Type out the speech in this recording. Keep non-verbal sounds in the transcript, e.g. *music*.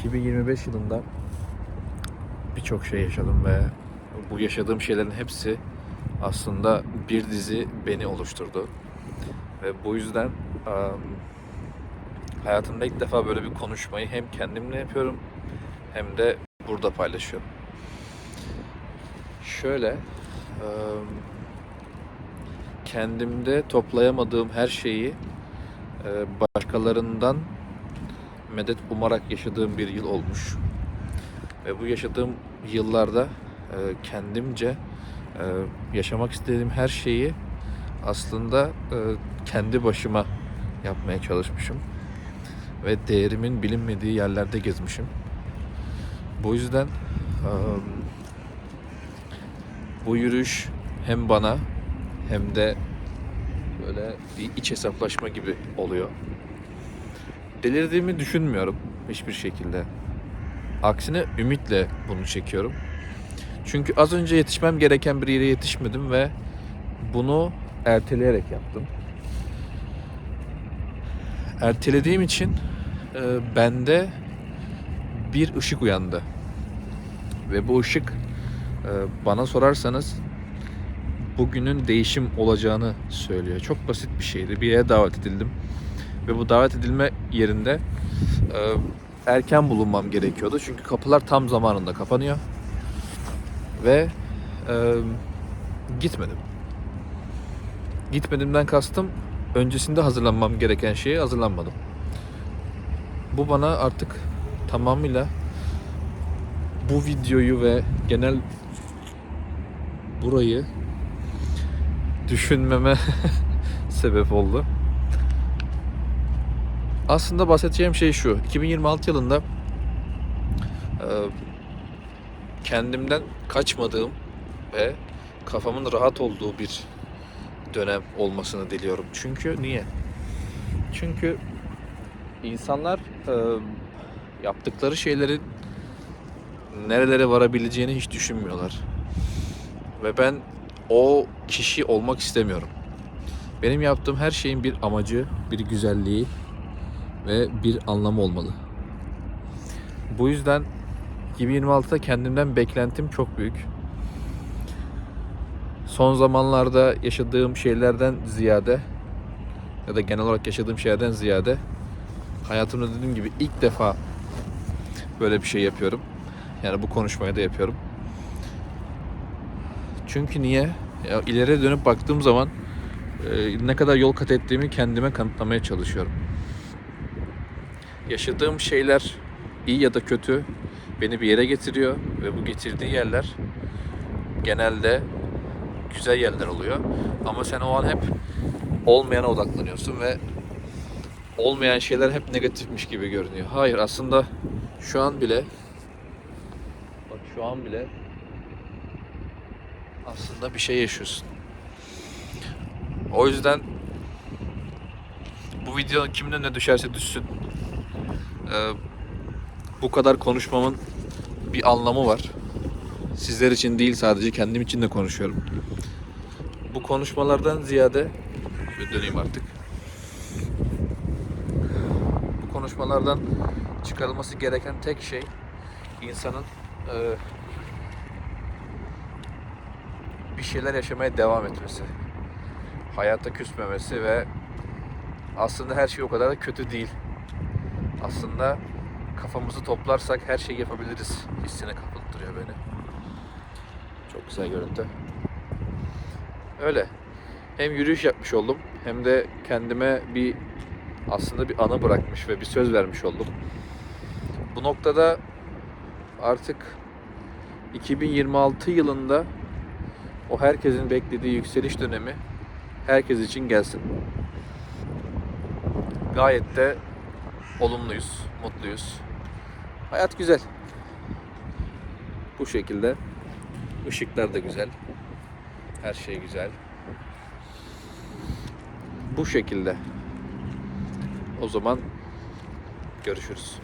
2025 yılında birçok şey yaşadım ve bu yaşadığım şeylerin hepsi aslında bir dizi beni oluşturdu. Ve bu yüzden hayatımda ilk defa böyle bir konuşmayı hem kendimle yapıyorum hem de burada paylaşıyorum. Şöyle kendimde toplayamadığım her şeyi başkalarından medet umarak yaşadığım bir yıl olmuş. Ve bu yaşadığım yıllarda e, kendimce e, yaşamak istediğim her şeyi aslında e, kendi başıma yapmaya çalışmışım. Ve değerimin bilinmediği yerlerde gezmişim. Bu yüzden bu yürüyüş hem bana hem de böyle bir iç hesaplaşma gibi oluyor. Delirdiğimi düşünmüyorum hiçbir şekilde. Aksine ümitle bunu çekiyorum. Çünkü az önce yetişmem gereken bir yere yetişmedim ve bunu erteleyerek yaptım. Ertelediğim için e, bende bir ışık uyandı. Ve bu ışık e, bana sorarsanız bugünün değişim olacağını söylüyor. Çok basit bir şeydi. Bir yere davet edildim. Ve bu davet edilme yerinde e, erken bulunmam gerekiyordu. Çünkü kapılar tam zamanında kapanıyor. Ve e, gitmedim. Gitmedimden kastım öncesinde hazırlanmam gereken şeye hazırlanmadım. Bu bana artık tamamıyla bu videoyu ve genel burayı düşünmeme *laughs* sebep oldu. Aslında bahsedeceğim şey şu. 2026 yılında e, kendimden kaçmadığım ve kafamın rahat olduğu bir dönem olmasını diliyorum. Çünkü niye? Çünkü insanlar e, yaptıkları şeylerin nerelere varabileceğini hiç düşünmüyorlar. Ve ben o kişi olmak istemiyorum. Benim yaptığım her şeyin bir amacı, bir güzelliği ve bir anlamı olmalı. Bu yüzden 2026'da kendimden beklentim çok büyük. Son zamanlarda yaşadığım şeylerden ziyade ya da genel olarak yaşadığım şeylerden ziyade hayatımda dediğim gibi ilk defa böyle bir şey yapıyorum. Yani bu konuşmayı da yapıyorum. Çünkü niye? Ya ileriye dönüp baktığım zaman e, ne kadar yol kat ettiğimi kendime kanıtlamaya çalışıyorum. Yaşadığım şeyler iyi ya da kötü beni bir yere getiriyor ve bu getirdiği yerler genelde güzel yerler oluyor. Ama sen o an hep olmayana odaklanıyorsun ve olmayan şeyler hep negatifmiş gibi görünüyor. Hayır aslında şu an bile bak şu an bile aslında bir şey yaşıyorsun. O yüzden bu video kimin önüne düşerse düşsün. Ee, bu kadar konuşmamın bir anlamı var. Sizler için değil sadece kendim için de konuşuyorum. Bu konuşmalardan ziyade şöyle döneyim artık. Bu konuşmalardan çıkarılması gereken tek şey insanın e, bir şeyler yaşamaya devam etmesi. Hayata küsmemesi ve aslında her şey o kadar da kötü değil. Aslında kafamızı toplarsak her şeyi yapabiliriz hissine kapıldırıyor beni. Çok güzel görüntü. Öyle. Hem yürüyüş yapmış oldum hem de kendime bir aslında bir anı bırakmış ve bir söz vermiş oldum. Bu noktada artık 2026 yılında o herkesin beklediği yükseliş dönemi herkes için gelsin. Gayet de olumluyuz, mutluyuz. Hayat güzel. Bu şekilde. Işıklar da güzel. Her şey güzel. Bu şekilde. O zaman görüşürüz.